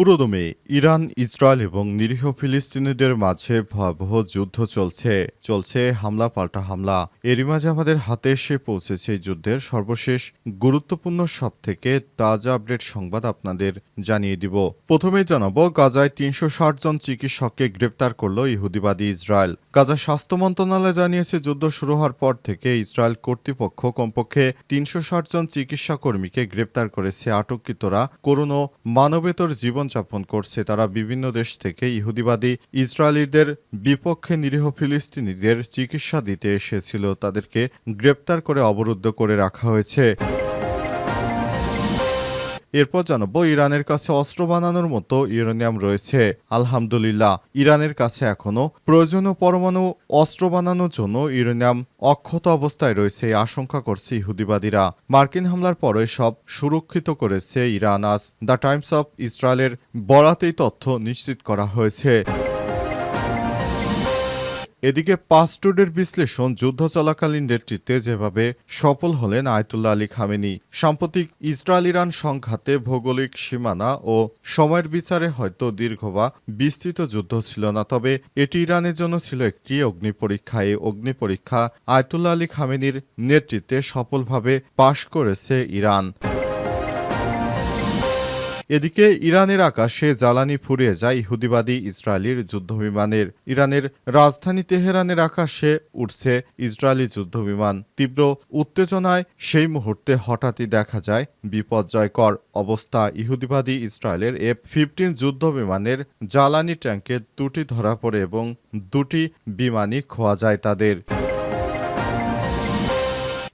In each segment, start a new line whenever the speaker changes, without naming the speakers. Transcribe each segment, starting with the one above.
পুরোদমে Iran, Israel এবং নিরীহ ফিলিস্তিনিদের মাঝে ভয়াবহ যুদ্ধ চলছে। চলছে হামলা, পাল্টা হামলা। এরই মাঝে আমাদের হাতে এসে পৌঁছেছে যুদ্ধের সর্বশেষ গুরুত্বপূর্ণ সব থেকে তাজা আপডেট সংবাদ আপনাদের জানিয়ে দিব। প্রথমেই জানাব, গাজায় তিনশো ষাট জন চিকিৎসককে গ্রেপ্তার করল ইহুদিবাদী ইসরায়েল। গাজা স্বাস্থ্য মন্ত্রণালয় জানিয়েছে, যুদ্ধ শুরু হওয়ার পর থেকে ইসরায়েল কর্তৃপক্ষ কমপক্ষে তিনশো ষাট জন চিকিৎসা কর্মীকে গ্রেপ্তার করেছে। আটককৃতরা করুণ মানবেতর মানবেতর জীবনযাপন করছে, তারা বিভিন্ন দেশ থেকে ইহুদিবাদী ইসরায়েলিদের বিপক্ষে নিরীহ ফিলিস্তিনিদের চিকিৎসা দিতে এসেছিল। তাদেরকে গ্রেপ্তার করে অবরুদ্ধ করে রাখা হয়েছে। এরপর জানাব, ইরানের কাছে অস্ত্র বানানোর মতো ইউরেনিয়াম রয়েছে। আলহামদুলিল্লাহ, ইরানের কাছে এখনও প্রয়োজনীয় পরমাণু অস্ত্র বানানোর জন্য ইউরেনিয়াম অক্ষত অবস্থায় রয়েছে আশঙ্কা করছে ইহুদিবাদীরা। মার্কিন হামলার পরে সব সুরক্ষিত করেছে ইরান। আজ দ্য টাইমস অফ ইসরায়েলের বরাতেই তথ্য নিশ্চিত করা হয়েছে। এদিকে পাসটুডের বিশ্লেষণ যুদ্ধ চলাকালীন নেতৃত্বে যেভাবে সফল হলেন আয়তুল্লাহ আলী খামেনি, সাম্প্রতিক ইসরায়েল ইরান সংঘাতে ভৌগোলিক সীমানা ও সময়ের বিচারে হয়তো দীর্ঘ বা বিস্তৃত যুদ্ধ ছিল না, তবে এটি ইরানের জন্য ছিল একটি অগ্নি পরীক্ষা। এই অগ্নি পরীক্ষা আয়তুল্লাহ আলী খামেনির নেতৃত্বে সফলভাবে পাশ করেছে ইরান। এদিকে ইরানের আকাশে জ্বালানি ফুরিয়ে যায় ইহুদিবাদী ইসরায়েলির যুদ্ধবিমানের। ইরানের রাজধানী তেহরানের আকাশে উঠছে ইসরায়েলি যুদ্ধবিমান। তীব্র উত্তেজনায় সেই মুহূর্তে হঠাৎই দেখা যায় বিপর্যয়কর অবস্থা ইহুদিবাদী ইসরায়েলের এফ ফিফটিন যুদ্ধবিমানের জ্বালানি ট্যাঙ্কে দুটি ধরা পড়ে এবং দুটি বিমানই খোয়া যায় তাদের।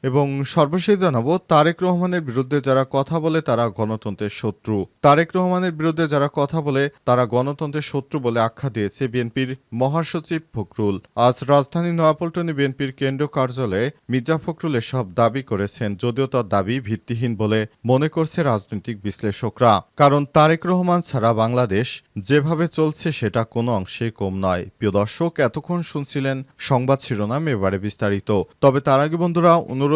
এবং সর্বশেষ জানাব, তারেক রহমানের বিরুদ্ধে যারা কথা বলে তারা গণতন্ত্রের শত্রু। তারেক রহমানের বিরুদ্ধে যারা কথা বলে তারা গণতন্ত্রের শত্রু বলে আখ্যা দিয়েছে বিএনপির মহাসচিব ফখরুল। আজ রাজধানী নয়াপল্টনে বিএনপির কেন্দ্রীয় কার্যালয়ে মির্জা ফখরুল এসব দাবি করেছেন, যদিও তার দাবি ভিত্তিহীন বলে মনে করছে রাজনৈতিক বিশ্লেষকরা। কারণ তারেক রহমান ছাড়া বাংলাদেশ যেভাবে চলছে সেটা কোনো অংশে কম নয়। প্রিয় দর্শক, এতক্ষণ শুনছিলেন সংবাদ শিরোনাম, এবারে বিস্তারিত। তবে তার আগে বন্ধুরা, অনুরোধ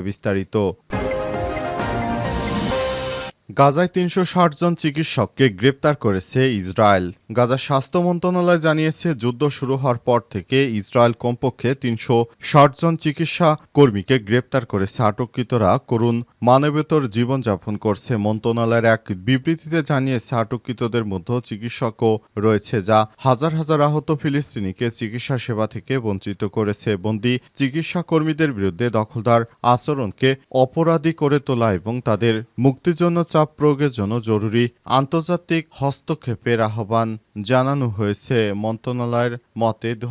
বিস্তারিত গাজায় তিনশো ষাট জন চিকিৎসককে গ্রেপ্তার করেছে ইসরায়েল। গাজা স্বাস্থ্য মন্ত্রণালয় জানিয়েছে, যুদ্ধ শুরু হওয়ার পর থেকে ইসরায়েল কমপক্ষে তিনশো ষাট জন চিকিৎসা কর্মীকে গ্রেপ্তার করেছে। আটককৃতরা করুণ মানবেতর জীবনযাপন করছে। মন্ত্রণালয়ের এক বিবৃতিতে জানিয়েছে, আটককৃতদের মধ্যে চিকিৎসকও রয়েছে, যা হাজার হাজার আহত ফিলিস্তিনিকে চিকিৎসা সেবা থেকে বঞ্চিত করেছে। বন্দি চিকিৎসা কর্মীদের বিরুদ্ধে দখলদার আচরণকে অপরাধী করে তোলা এবং তাদের মুক্তির জন্য চাপ প্রয়োগের জন্য জরুরি আন্তর্জাতিক হস্তক্ষেপের আহ্বান জানানো হয়েছে। মন্ত্রণালয়ের মতে দু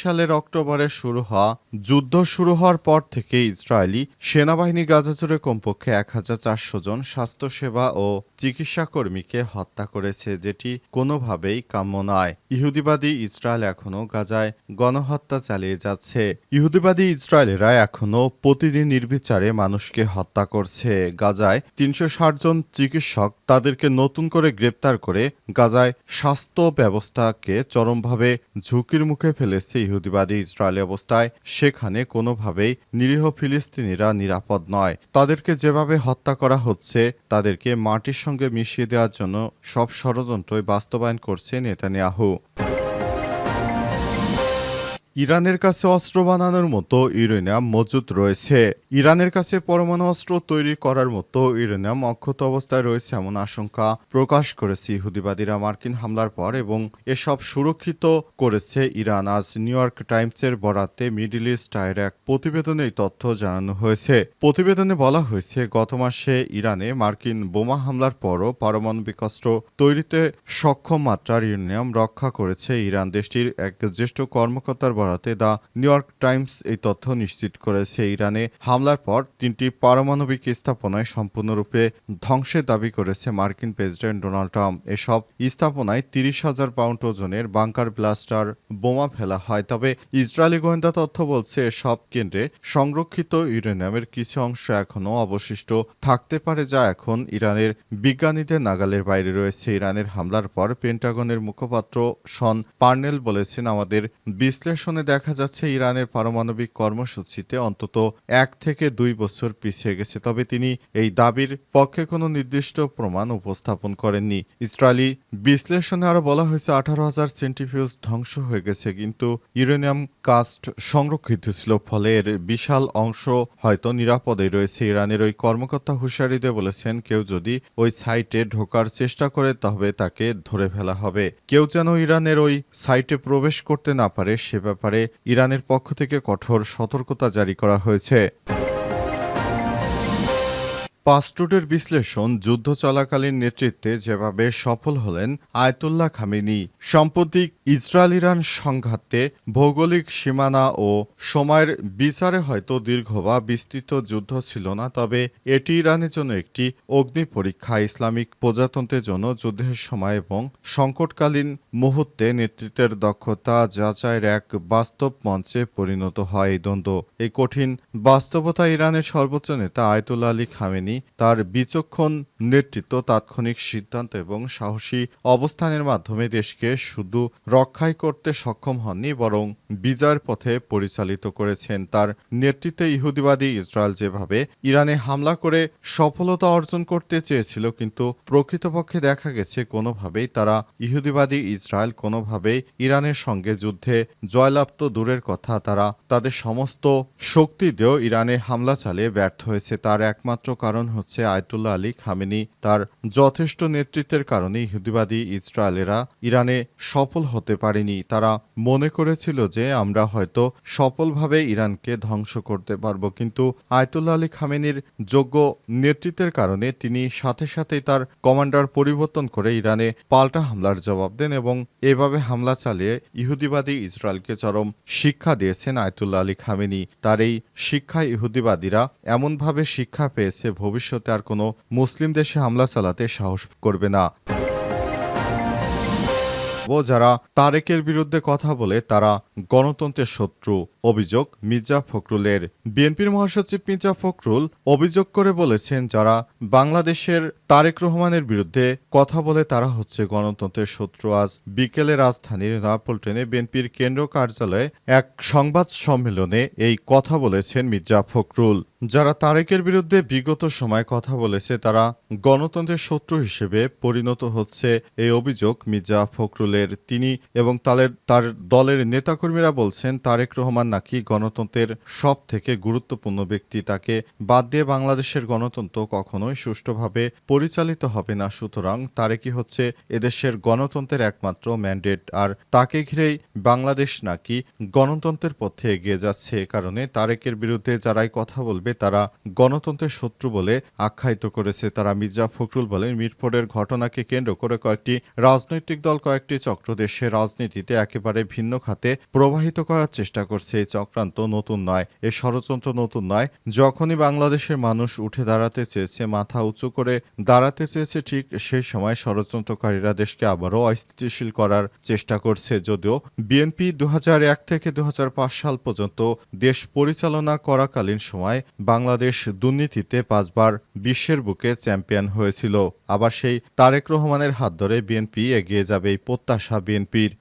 সালের অক্টোবরে শুরু হওয়া যুদ্ধ শুরু হওয়ার পর থেকে ইসরায়েলি সেনাবাহিনী গাজা জুড়ে কমপক্ষে এক হাজার চারশো জন স্বাস্থ্যসেবা ও চিকিৎসা কর্মীকে হত্যা করেছে, যেটি কোনোভাবেই কাম্য নয়। ইহুদিবাদী ইসরায়েল এখনও গাজায় গণহত্যা চালিয়ে যাচ্ছে। ইহুদিবাদী ইসরায়েলেরা এখনও প্রতিদিন নির্বিচারে মানুষকে হত্যা করছে। গাজায় তিনশো জন চিকিৎসক তাদেরকে নতুন করে গ্রেপ্তার করে গাজায় স্বাস্থ্য ব্যবস্থাকে চরমভাবে ঝুঁকির মুখে ফেলেছে ইহুদিবাদী ইসরায়েলি অবস্থায়। সেখানে কোনোভাবেই নিরীহ ফিলিস্তিনিরা নিরাপদ নয়। তাদেরকে যেভাবে হত্যা করা হচ্ছে, তাদেরকে মাটির সঙ্গে মিশিয়ে দেওয়ার জন্য সব ষড়যন্ত্রই বাস্তবায়ন করছে নেতানিয়াহু। ইরানের কাছে অস্ত্র বানানোর মতো ইউরেনিয়াম মজুদ রয়েছে। ইরানের কাছে পরমাণু অস্ত্র তৈরি করার মতো ইউরেনিয়াম অক্ষত অবস্থায় রয়েছে এমন আশঙ্কা প্রকাশ করেছে ইহুদিবাদীরা মার্কিন হামলার পর এবং এসব সুরক্ষিত করেছে ইরান। আজ নিউ ইয়র্ক টাইমসের বরাতে মিডিল ইস্ট আয়ের এক প্রতিবেদনে এই তথ্য জানানো হয়েছে। প্রতিবেদনে বলা হয়েছে, গত মাসে ইরানে মার্কিন বোমা হামলার পরও পারমাণবিক অস্ত্র তৈরিতে সক্ষম মাত্রার ইউরেনিয়াম রক্ষা করেছে ইরান। দেশটির এক জ্যেষ্ঠ কর্মকর্তার বরাতে দ্য নিউ ইয়র্ক টাইমস এই তথ্য নিশ্চিত করেছে ইরানে। হামলার পর তিনটি পারমাণবিক স্থাপনায় সম্পূর্ণরূপে ধ্বংসের দাবি করেছে মার্কিন প্রেসিডেন্ট ডোনাল্ড ট্রাম্প। এসব স্থাপনায় তিরিশ হাজার পাউন্ড ওজনের বাংকার ব্লাস্টার বোমা ফেলা হয়। তবে ইসরায়েলি গোয়েন্দা তথ্য বলছে, এসব কেন্দ্রে সংরক্ষিত ইউরেনিয়ামের কিছু অংশ এখনও অবশিষ্ট থাকতে পারে, যা এখন ইরানের বিজ্ঞানীদের নাগালের বাইরে রয়েছে। ইরানের হামলার পর পেন্টাগনের মুখপাত্র শন পার্নেল বলেছেন, আমাদের বিশ্লেষণে দেখা যাচ্ছে ইরানের পারমাণবিক কর্মসূচিতে অন্তত এক থেকে দুই বছর পিছিয়ে গেছে। তবে তিনি এই দাবির পক্ষে কোনো নির্দিষ্ট প্রমাণ উপস্থাপন করেননি। ইসরায়েলি বিশ্লেষণে আরও বলা হয়েছে, আঠারো হাজার সেন্টিফিউজ ধ্বংস হয়ে গেছে, কিন্তু ইউরেনিয়াম কাস্ট সংরক্ষিত ছিল, ফলে এর বিশাল অংশ হয়তো নিরাপদে রয়েছে। ইরানের ওই কর্মকর্তা হুঁশিয়ারি দিয়ে বলেছেন, কেউ যদি ওই সাইটে ঢোকার চেষ্টা করে, তবে তাকে ধরে ফেলা হবে। কেউ যেন ইরানের ওই সাইটে প্রবেশ করতে না পারে, সে ব্যাপারে ইরানের পক্ষ থেকে কঠোর সতর্কতা জারি করা হয়েছে। পাসটুডের বিশ্লেষণ যুদ্ধ চলাকালীন নেতৃত্বে যেভাবে সফল হলেন আয়তুল্লাহ খামেনি, সাম্প্রতিক ইসরায়েল ইরান সংঘাতে ভৌগোলিক সীমানা ও সময়ের বিচারে হয়তো দীর্ঘ বা বিস্তৃত যুদ্ধ ছিল না, তবে এটি ইরানের জন্য একটি অগ্নি পরীক্ষা, ইসলামিক প্রজাতন্ত্রের জন্য যুদ্ধের সময় এবং সংকটকালীন মুহূর্তে নেতৃত্বের দক্ষতা যাচাইয়ের এক বাস্তব মঞ্চে পরিণত হয় এই দ্বন্দ্ব। এই কঠিন বাস্তবতা ইরানের সর্বোচ্চ নেতা আয়তুল্লা আলী খামেনি তার বিচক্ষণ নেতৃত্ব তাৎক্ষণিক সিদ্ধান্ত এবং সাহসী অবস্থানের মাধ্যমে দেশকে শুধু রক্ষাই করতে সক্ষম হননি, বরং বিজয়ের পথে পরিচালিত করেছেন। তার নেতৃত্বে ইহুদিবাদী ইসরায়েল যেভাবে ইরানে হামলা করে সফলতা অর্জন করতে চেয়েছিল, কিন্তু প্রকৃতপক্ষে দেখা গেছে কোনোভাবেই তারা ইহুদিবাদী ইসরায়েল, কোনোভাবেই ইরানের সঙ্গে যুদ্ধে জয়লাভ তো দূরের কথা, তারা তাদের সমস্ত শক্তি দিয়েও ইরানে হামলা চালিয়ে ব্যর্থ হয়েছে। তার একমাত্র কারণ হচ্ছে আয়তুল্লাহ আলী খামেনি। তার যথেষ্ট নেতৃত্বের কারণে ইহুদিবাদী ইসরায়েলেরা ইরানে সফল হতে পারেনি। তারা মনে করেছিল যে আমরা হয়তো সফলভাবে ইরানকে ধ্বংস করতে পারব। কিন্তু আয়তুল্লাহ আলী খামেনির যোগ্য নেতৃত্বের কারণে তিনি সাথে সাথেই তার কমান্ডার পরিবর্তন করে ইরানে পাল্টা হামলার জবাব দেন এবং এভাবে হামলা চালিয়ে ইহুদিবাদী ইসরায়েলকে চরম শিক্ষা দিয়েছেন আয়তুল্লাহ আলী খামেনি। তার এই শিক্ষা ইহুদিবাদীরা এমনভাবে শিক্ষা পেয়েছে ভবিষ্যতে আর কোনো মুসলিম দেশে হামলা চালাতে সাহস করবে না। ও যারা তারেকের বিরুদ্ধে কথা বলে, তারা গণতন্ত্রের শত্রু, অভিযোগ মির্জা ফখরুলের। বিএনপির মহাসচিব মির্জা ফখরুল অভিযোগ করে বলেছেন, যারা বাংলাদেশের তারেক রহমানের বিরুদ্ধে কথা বলে, তারা হচ্ছে গণতন্ত্রের শত্রু। আজ বিকেলে রাজধানীর নয়াপল্টনে বিএনপির কেন্দ্র কার্যালয়ে এক সংবাদ সম্মেলনে এই কথা বলেছেন মির্জা ফখরুল। যারা তারেকের বিরুদ্ধে বিগত সময় কথা বলেছে, তারা গণতন্ত্রের শত্রু হিসেবে পরিণত হচ্ছে এই অভিযোগ। মির্জা ফখরুলের তিনি এবং তাদের তার দলের নেতাকর্মীরা বলছেন, তারেক রহমান নাকি গণতন্ত্রের সব থেকে গুরুত্বপূর্ণ ব্যক্তি। তাকে বাদ দিয়ে বাংলাদেশের গণতন্ত্র কখনোই সুষ্ঠুভাবে পরিচালিত হবে না। সুতরাং তারেকই হচ্ছে এদেশের গণতন্ত্রের একমাত্র ম্যান্ডেট। আর তাকে ঘিরেই বাংলাদেশ নাকি গণতন্ত্রের পথে এগিয়ে যাচ্ছে। এ কারণে তারেকের বিরুদ্ধে যারাই কথা বলবে তারা গণতন্ত্রের শত্রু বলে আখ্যায়িত করেছে। তারা মির্জা ফখরুল বলেন, মিরপুরের ঘটনাকে কেন্দ্র করে কয়েকটি রাজনৈতিক দল, কয়েকটি চক্র দেশের রাজনীতিতে একেবারে ভিন্ন খাতে প্রবাহিত করার চেষ্টা করছে। এই চক্রান্ত নতুন নয়, এ ষড়যন্ত্র নতুন নয়। যখনই বাংলাদেশের মানুষ উঠে দাঁড়াতে চেয়েছে, মাথা উঁচু করে দাঁড়াতে চেয়েছে, ঠিক সেই সময় ষড়যন্ত্রকারীরা দেশকে আবারও অস্থিতিশীল করার চেষ্টা করছে। যদিও বিএনপি দু হাজার এক থেকে দু হাজার পাঁচ সাল পর্যন্ত দেশ পরিচালনা করাকালীন সময় বাংলাদেশ দুর্নীতিতে পাঁচবার বিশ্বের বুকে চ্যাম্পিয়ন হয়েছিল। আবার সেই তারেক রহমানের হাত ধরে বিএনপি এগিয়ে যাবে এই প্রত্যাশা বিএনপির।